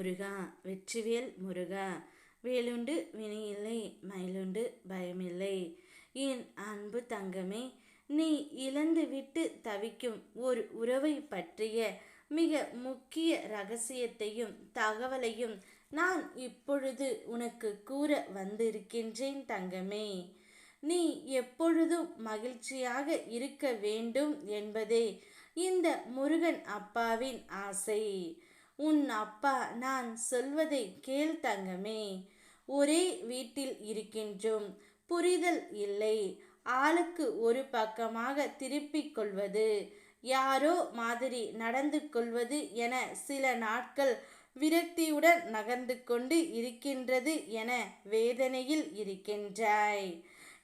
முருகா வெற்றிவேல் முருகா. வேலுண்டு வினையில்லை மயிலுண்டு பயமில்லை. என் அன்பு தங்கமே நீ இழந்து விட்டு தவிக்கும் ஒரு உறவை பற்றிய மிக முக்கிய ரகசியத்தையும் தகவலையும் நான் இப்பொழுது உனக்கு கூற வந்திருக்கின்றேன் தங்கமே. நீ எப்பொழுதும் மகிழ்ச்சியாக இருக்க வேண்டும் என்பதே இந்த முருகன் அப்பாவின் ஆசை. உன் அப்பா நான் சொல்வதை கேள் தங்கமே. ஒரே வீட்டில் இருக்கின்றோம். புரிதல் இல்லை. ஆளுக்கு ஒரு பக்கமாக திருப்பிக் கொள்வது யாரோ மாதிரி நடந்து கொள்வது என சில நாட்கள் விரக்தியுடன் நகர்ந்து கொண்டு இருக்கின்றது என வேதனையில் இருக்கின்றாய்.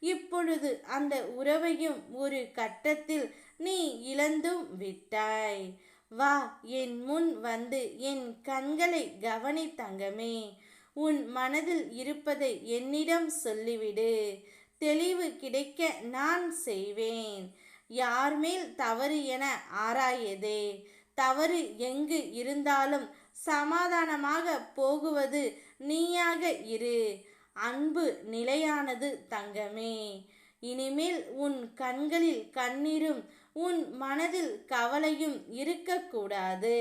இப்பொழுது அந்த உறவையும் ஒரு கட்டத்தில் நீ இழந்தும் விட்டாய். வா என் முன் வந்து என் கண்களை கவனி தங்கமே. உன் மனதில் இருப்பதை என்னிடம் சொல்லிவிடு. தெளிவு கிடைக்க நான் செய்வேன். யார் மேல் தவறு என ஆராயதே. தவறு எங்கு இருந்தாலும் சமாதானமாக போகுவது நீயாக இரு. அன்பு நிலையானது தங்கமே. இனிமேல் உன் கண்களில் கண்ணீரும் உன் மனதில் கவலையும் இருக்கக்கூடாது.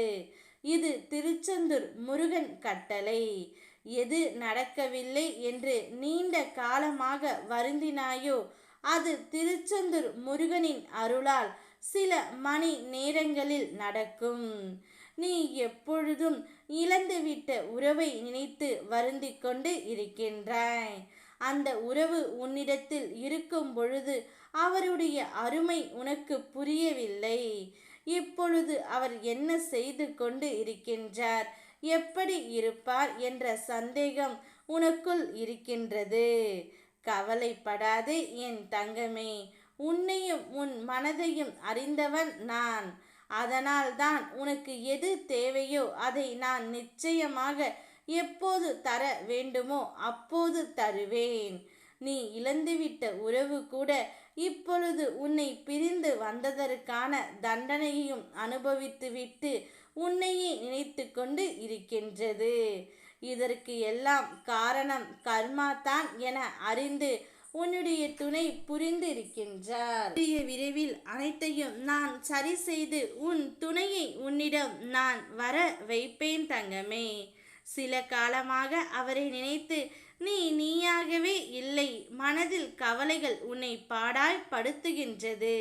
இது திருச்செந்தூர் முருகன் கட்டளை. எது நடக்கவில்லை என்று நீண்ட காலமாக வருந்தினாயோ அது திருச்செந்தூர் முருகனின் அருளால் சில மணி நேரங்களில் நடக்கும். நீ எப்பொழுதும் இழந்துவிட்ட உறவை நினைத்து வருந்திக் கொண்டு இருக்கின்றாய். அந்த உறவு உன்னிடத்தில் இருக்கும் பொழுது அவருடைய அருமை உனக்கு புரியவில்லை. இப்பொழுது அவர் என்ன செய்து கொண்டு இருக்கின்றார்? எப்படி இருப்பார் என்ற சந்தேகம் உனக்குள் இருக்கின்றது. கவலைப்படாதே என் தங்கமே உன்னையும் உன் மனதையும் அறிந்தவன் நான். அதனால் தான் உனக்கு எது தேவையோ அதை நான் நிச்சயமாக எப்போது தர வேண்டுமோ அப்போது தருவேன். நீ இழந்துவிட்ட உறவு கூட இப்பொழுது உன்னை பிரிந்து வந்ததற்கான தண்டனையையும் அனுபவித்துவிட்டு உன்னையே நினைத்து கொண்டு இருக்கின்றது. இதற்கு எல்லாம் காரணம் கர்மா தான் என அறிந்து உன்னுடைய துணை புரிந்து இருக்கின்றார் விரைவில் அனைத்தையும் நான் சரி செய்து உன் துணையை உன்னிடம் நான் வர வைப்பேன் தங்கமே. சில காலமாக அவரை நினைத்து நீ நீயாகவே இல்லை. மனதில் கவலைகள் உன்னை பாடாய் படுத்துகின்றது.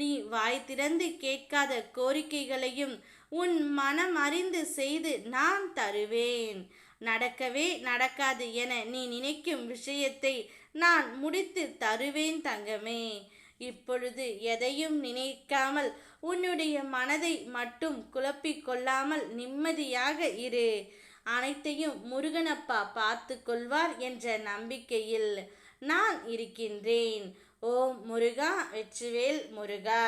நீ வாய் திறந்து கேட்காத கோரிக்கைகளையும் உன் மனம் அறிந்து செய்து நான் தருவேன். நடக்கவே நடக்காது என நீ நினைக்கும் விஷயத்தை நான் முடித்து தருவேன் தங்கமே. இப்பொழுது எதையும் நினைக்காமல் உன்னுடைய மனதை மட்டும் குழப்பிக் கொள்ளாமல் நிம்மதியாக இரு. அனைத்தையும் முருகனப்பா பார்த்து கொள்வார் என்ற நம்பிக்கையில் நான் இருக்கின்றேன். ஓம் முருகா வெற்றிவேல் முருகா.